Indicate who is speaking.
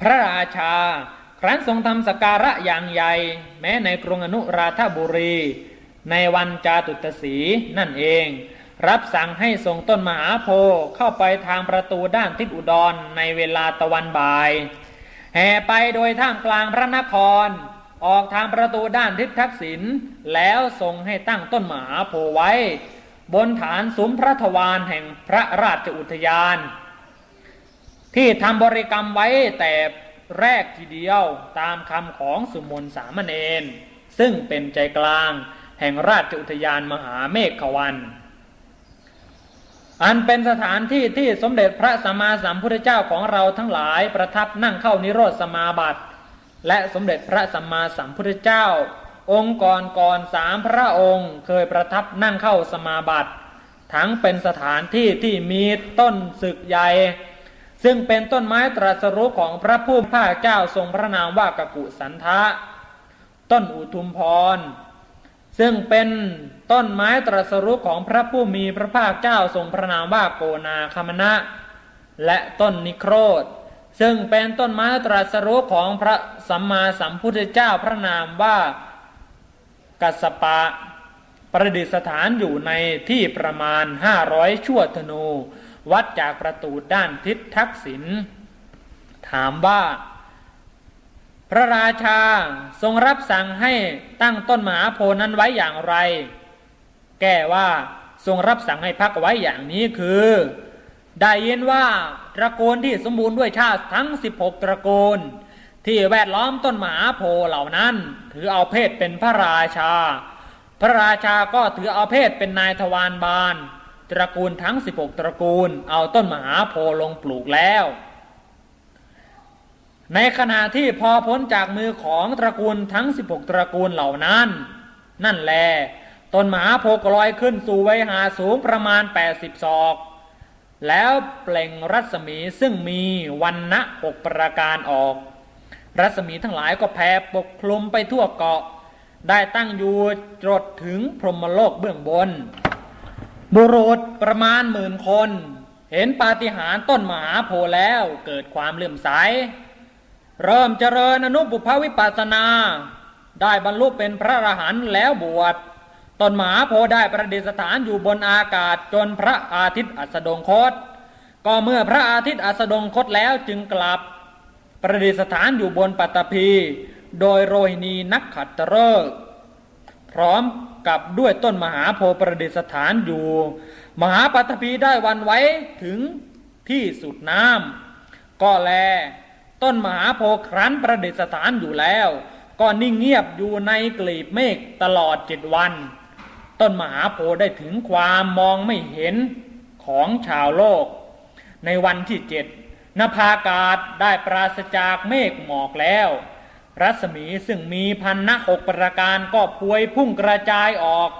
Speaker 1: พระราชา ครั้นทรงทำสการะอย่างใหญ่ แม้ในกรุงอนุราธบุรี ในวันจาตุตสีนั่นเอง รับสั่งให้ส่งต้นมหาโพเข้าไปทางประตูด้านทิศอุดรในเวลาตะวันบ่าย แห่ไปโดยท่ามกลางพระนคร ออกทางประตูด้านทิศทักษิณแล้วทรงให้ตั้งต้นมหาโพไว้ บนฐานซุ้มพระทวารแห่งพระราชอุทยาน ที่ทำบริกรรมไว้แต่แรกทีเดียวตามคำของสุมนสามเณรซึ่งเป็นใจกลางแห่งราชอุทยานมหาเมฆขวัน อันเป็นสถานที่ที่สมเด็จพระสัมมาสัมพุทธเจ้าของเราทั้งหลายประทับนั่งเข้านิโรธสมาบัติ และสมเด็จพระสัมมาสัมพุทธเจ้า องค์ก่อนก่อนสามพระองค์เคยประทับนั่งเข้าสมาบัติ ทั้งเป็นสถานที่ที่มีต้นศึกใหญ่ ซึ่งเป็นต้นไม้ตรัสรู้ของพระผู้ภาคเจ้าทรงพระนามว่ากกุสันทะ ต้นอุทุมพร ซึ่งเป็นต้นไม้ตรัสรู้ของพระผู้มีพระภาคเจ้าทรงพระนามว่าโกนาคมณะ และต้นนิโครธ ซึ่งเป็นต้นไม้ตรัสรู้ของพระสัมมาสัมพุทธเจ้าพระนามว่ากัสปะ ประดิษฐานอยู่ในที่ประมาณ 500 ชั่วธนู วัดจากประตูด้านทิศทักษิณถามว่า พระราชาทรงรับสั่งให้ตั้งต้นมหาโพนั้นไว้อย่างไร แก้ว่าทรงรับสั่งให้พักไว้อย่างนี้คือ ได้ยินว่าตระกูลที่สมบูรณ์ด้วยชาติทั้ง 16 ตระกูล ที่แวดล้อมต้นมหาโพเหล่านั้น ถือเอาเพศเป็นพระราชา พระราชาก็ถือเอาเพศเป็นนายทวารบาล ตระกูลทั้ง 16 ตระกูล เอาต้นมหาโพลงปลูกแล้ว ในขณะที่พอพ้นจากมือของตระกูลทั้ง 16 ตระกูลเหล่านั้น นั่นแลต้นมหาโพก็ลอยขึ้นสู่ไวหาสูงประมาณ 80 ศอก แล้วเปล่งรัศมีซึ่งมีวันณะหกประการออก รัศมีทั้งหลายก็แผ่ปกคลุมไปทั่วเกาะ ได้ตั้งอยู่จดถึงพรหมโลกเบื้องบน บุรุษประมาณหมื่นคน เห็นปาฏิหาริย์ต้นมหาโพแล้วเกิดความเลื่อมใส เริ่มเจริญอนุบุพวิปัสสนา ได้บรรลุเป็นพระอรหันต์แล้วบวชต้นมหาโพได้ประดิษฐานอยู่บนอากาศจนพระอาทิตย์อัสดงคต ก็เมื่อพระอาทิตย์อัสดงคตแล้วจึงกลับ ประดิษฐานอยู่บนปัตตภีโดยโรหินีนักขัตฤกษ์ พร้อมกับด้วยต้นมหาโพธิ์ประดิษฐานอยู่ มหาปัตตภีได้วันไว้ถึงที่สุดน้ำก็แล ต้นมหาโพธิ์ครั้นประดิษฐานอยู่แล้ว ก็นิ่งเงียบอยู่ในกลีบเมฆตลอดเจ็ดวัน ต้นมหาโพธิ์ได้ถึงความมองไม่เห็นของชาวโลก ในวันที่เจ็ดนภาอากาศได้ปราศจากเมฆหมอกแล้ว รัศมีซึ่งมีพันนะหกประการก็พวยพุ่งกระจายออก